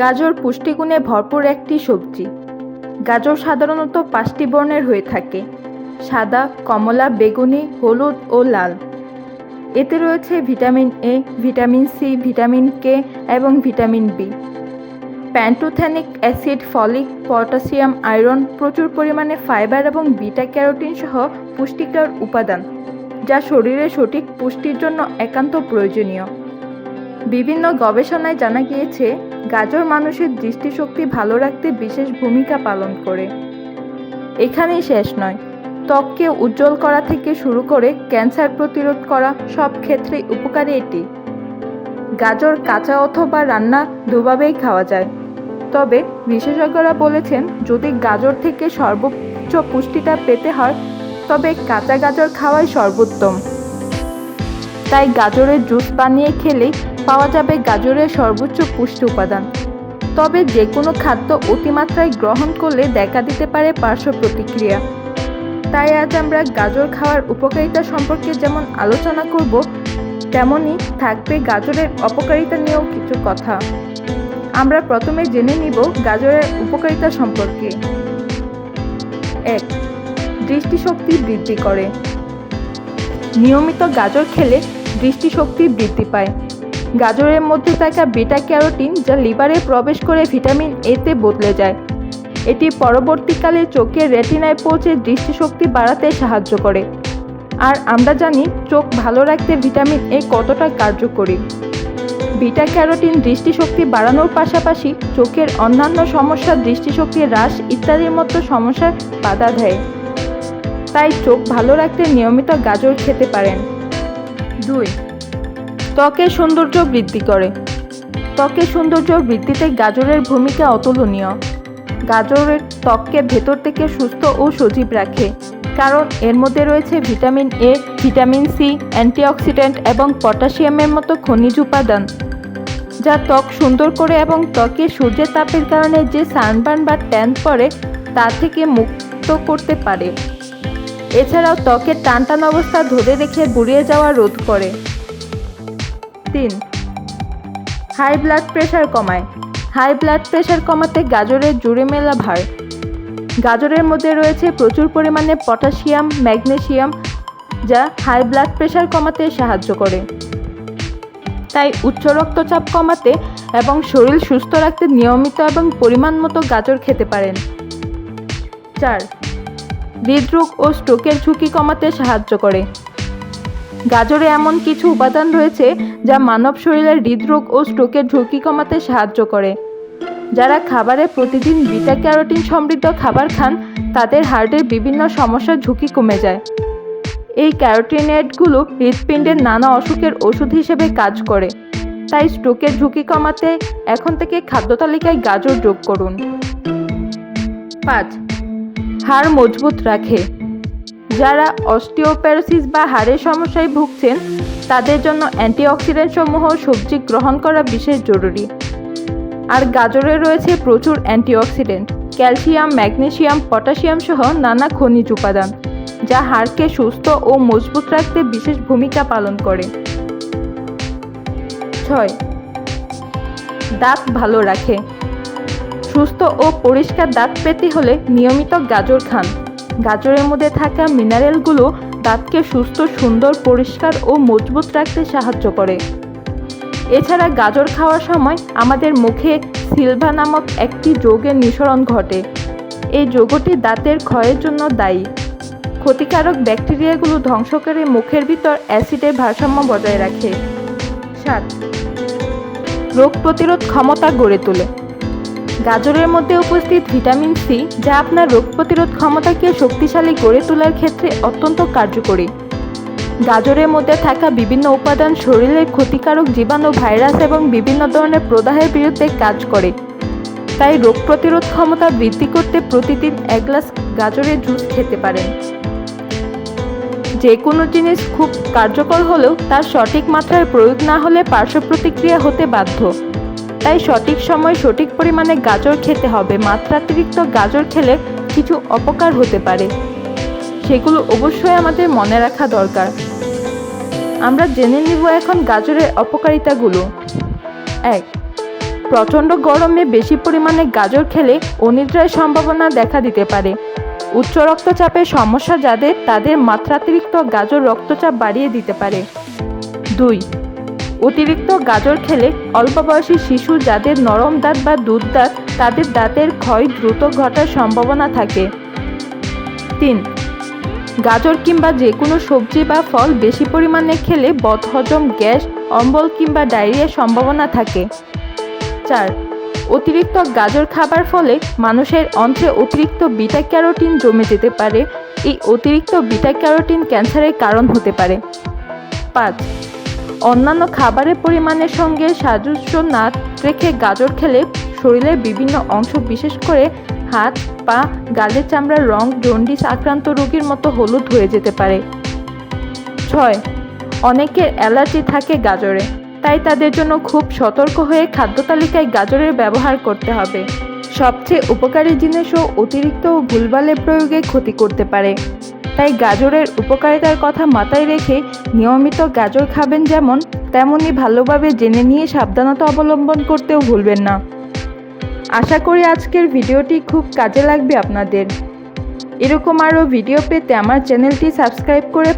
গাজর পুষ্টিগুণে ভরপুর একটি সবজি। গাজর সাধারণত পাঁচটি বর্ণের হয়ে থাকে। সাদা, কমলা, বেগুনি, হলুদ ও লাল। এতে রয়েছে vitamin A, vitamin C, vitamin K এবং vitamin B. Pantothenic acid, folic, potassium, iron, প্রচুর পরিমাণে ফাইবার এবং বিটা ক্যারোটিন সহ পুষ্টিকর উপাদান, যা শরীরের সঠিক পুষ্টির জন্য একান্ত প্রয়োজনীয়। বিভিন্ন গবেষণায় জানা গিয়েছে, গাজর মানুষের দৃষ্টিশক্তি ভালো রাখতে বিশেষ ভূমিকা পালন করে। এখানেই শেষ নয়। ত্বককে উজ্জ্বল করা থেকে শুরু করে ক্যান্সার প্রতিরোধ করা সব ক্ষেত্রেই উপকারী এটি। গাজর কাঁচা অথবা রান্না দুভাবেই খাওয়া যায়। তবে বিশেষজ্ঞরা বলেছেন, যদি গাজর থেকে সর্বোচ্চ পুষ্টিটা পেতে হয়, তবে কাঁচা গাজর খাওয়াই সর্বোত্তম। তাই গাজরের জুস বানিয়ে খেলেই পাওয়া যাবে গাজরের সর্বোচ্চ পুষ্টি উপাদান। তবে যে কোনো খাদ্য অতিমাত্রায় গ্রহণ করলে দেখা দিতে পারে পার্শ্ব প্রতিক্রিয়া। তাই আজ আমরা গাজর খাওয়ার উপকারিতা সম্পর্কে যেমন আলোচনা করব তেমনই থাকবে গাজরের অপকারিতা নিয়েও কিছু কথা। আমরা প্রথমে জেনে নিব গাজরের উপকারিতা সম্পর্কে। এক, দৃষ্টিশক্তি বৃদ্ধি করে। নিয়মিত গাজর খেলে দৃষ্টিশক্তি বৃদ্ধি পায়। গাজরের মধ্যে থাকা বিটা ক্যারোটিন যা লিভারে প্রবেশ করে ভিটামিন এতে বদলে যায়। এটি পরবর্তীকালে চোখের রেটিনায় পৌঁছে দৃষ্টিশক্তি বাড়াতে সাহায্য করে। আর আমরা জানি চোখ ভালো রাখতে ভিটামিন এ কতটা কার্যকরী। বিটা ক্যারোটিন দৃষ্টিশক্তি বাড়ানোর পাশাপাশি চোখের অন্যান্য সমস্যা, দৃষ্টিশক্তি হ্রাস ইত্যাদির মতো সমস্যার বাধা দেয়। তাই চোখ ভালো রাখতে নিয়মিত গাজর খেতে পারেন। দুই ত্বকের সৌন্দর্য বৃদ্ধি করে। ত্বকের সৌন্দর্য বৃদ্ধিতে গাজরের ভূমিকা অতুলনীয়। গাজরের ত্বককে ভেতর থেকে সুস্থ ও সজীব রাখে, কারণ এর মধ্যে রয়েছে vitamin A, vitamin C, antioxidant এবং পটাশিয়ামের মতো খনিজ উপাদান, যা ত্বক সুন্দর করে এবং ত্বকে সূর্যের তাপের কারণে যে সানবার্ন বা ট্যান পড়ে, তা থেকে মুক্ত করতে পারে। এছাড়াও ত্বকের টানটান অবস্থা ধরে রেখে বুড়িয়ে যাওয়া রোধ করে। তিন। হাই ব্লাড প্রেশার কমায়। হাই ব্লাড প্রেশার কমাতে গাজরের জুড়ে মেলা ভার। গাজরের মধ্যে রয়েছে প্রচুর পরিমাণে পটাশিয়াম, ম্যাগনেশিয়াম, যা হাই ব্লাড প্রেশার কমাতে সাহায্য করে। তাই উচ্চ রক্তচাপ কমাতে এবং শরীর সুস্থ রাখতে নিয়মিত এবং পরিমাণ মতো গাজর খেতে পারেন। চার, হৃদরোগ ও স্ট্রোকের ঝুঁকি কমাতে সাহায্য করে। গাজরে এমন কিছু উপাদান রয়েছে যা মানব শরীরের হৃদরোগ ও স্ট্রোকের ঝুঁকি কমাতে সাহায্য করে। যারা খাবারে প্রতিদিন বিটা ক্যারোটিন সমৃদ্ধ খাবার খান, তাদের হার্টের বিভিন্ন সমস্যার ঝুঁকি কমে যায়। এই ক্যারোটিনেটগুলো হৃৎপিণ্ডের নানা অসুখের ওষুধ হিসেবে কাজ করে। তাই স্ট্রোকের ঝুঁকি কমাতে এখন থেকে খাদ্য তালিকায় গাজর যোগ করুন। পাঁচ, হাড় মজবুত রাখে। যারা অস্টিওপ্যারোসিস বা হাড়ের সমস্যায় ভুগছেন, তাদের জন্য অ্যান্টিঅক্সিডেন্ট সমূহ সবজি গ্রহণ করা বিশেষ জরুরি। আর গাজরে রয়েছে প্রচুর অ্যান্টিঅক্সিডেন্ট, ক্যালসিয়াম, ম্যাগনেসিয়াম, পটাশিয়াম সহ নানা খনিজ উপাদান, যা হাড়কে সুস্থ ও মজবুত রাখতে বিশেষ ভূমিকা পালন করে। ছয়, দাঁত ভালো রাখে। সুস্থ ও পরিষ্কার দাঁত পেতে হলে নিয়মিত গাজর খান। গাজরের মধ্যে থাকা মিনারেলগুলো দাঁতকে সুস্থ, সুন্দর, পরিষ্কার ও মজবুত রাখতে সাহায্য করে। এছাড়া গাজর খাওয়ার সময় আমাদের মুখে সিলভা নামক একটি যৌগের নিঃসরণ ঘটে। এই যৌগটি দাঁতের ক্ষয়ের জন্য দায়ী। ক্ষতিকারক ব্যাকটেরিয়াগুলো ধ্বংস করে মুখের ভিতর অ্যাসিডের ভারসাম্য বজায় রাখে। সাত, রোগ প্রতিরোধ ক্ষমতা গড়ে তোলে। গাজরের মধ্যে উপস্থিত ভিটামিন সি, যা আপনার রোগ প্রতিরোধ ক্ষমতাকে শক্তিশালী গড়ে তোলার ক্ষেত্রে অত্যন্ত কার্যকরী। গাজরের মধ্যে থাকা বিভিন্ন উপাদান শরীরের ক্ষতিকারক জীবাণু, ভাইরাস এবং বিভিন্ন ধরনের প্রদাহের বিরুদ্ধে কাজ করে। তাই রোগ প্রতিরোধ ক্ষমতা বৃদ্ধি করতে প্রতিদিন এক গ্লাস গাজরের জুস খেতে পারেন। যে কোনো জিনিস খুব কার্যকর হলেও তার সঠিক মাত্রায় প্রয়োগ না হলে পার্শ্ব প্রতিক্রিয়া হতে বাধ্য। তাই সঠিক সময় সঠিক পরিমাণে গাজর খেতে হবে। মাত্রাতিরিক্ত গাজর খেলে কিছু অপকার হতে পারে। সেগুলো অবশ্যই আমাদের মনে রাখা দরকার। আমরা জেনে নিব এখন গাজরের অপকারিতাগুলো। এক, প্রচণ্ড গরমে বেশি পরিমাণে গাজর খেলে অনিদ্রার সম্ভাবনা দেখা দিতে পারে। উচ্চ রক্তচাপের সমস্যা যাদের, তাদের মাত্রাতিরিক্ত গাজর রক্তচাপ বাড়িয়ে দিতে পারে। দুই অতিরিক্ত গাজর খেলে অল্প বয়সী শিশু যাদের নরম দাঁত বা দুধ দাঁত, তাদের দাঁতের ক্ষয় দ্রুত ঘটার সম্ভাবনা থাকে। তিন, গাজর কিংবা যে কোনো সবজি বা ফল বেশি পরিমাণে খেলে বদহজম গ্যাস, অম্বল কিংবা ডায়রিয়ার সম্ভাবনা থাকে। চার, অতিরিক্ত গাজর খাবার ফলে মানুষের অন্ত্রে অতিরিক্ত বিটা ক্যারোটিন জমে যেতে পারে। এই অতিরিক্ত বিটা ক্যারোটিন ক্যান্সারের কারণ হতে পারে। পাঁচ অন্যান্য খাবারের পরিমাণের সঙ্গে সাদৃশ্য না রেখে গাজর খেলে শরীরের বিভিন্ন অংশ, বিশেষ করে হাত, পা, গালের চামড়ার রং, জন্ডিস আক্রান্ত রোগীর মতো হলুদ হয়ে যেতে পারে। ছয়, অনেকের অ্যালার্জি থাকে গাজরে, তাই তাদের জন্য খুব সতর্ক হয়ে খাদ্য তালিকায় গাজরের ব্যবহার করতে হবে। সবচেয়ে উপকারী জিনিসও অতিরিক্ত ভুলভালের প্রয়োগে ক্ষতি করতে পারে। তাই গাজরের উপকারিতার কথা মাথায় রেখে নিয়মিত গাজর খাবেন যেমন, তেমনই ভালোভাবে জেনে নিয়ে সাবধানতা অবলম্বন করতেও ভুলবেন না। আশা করি আজকের ভিডিওটি খুব কাজে লাগবে আপনাদের। এরকম আরও ভিডিও পেতে আমার চ্যানেলটি সাবস্ক্রাইব করে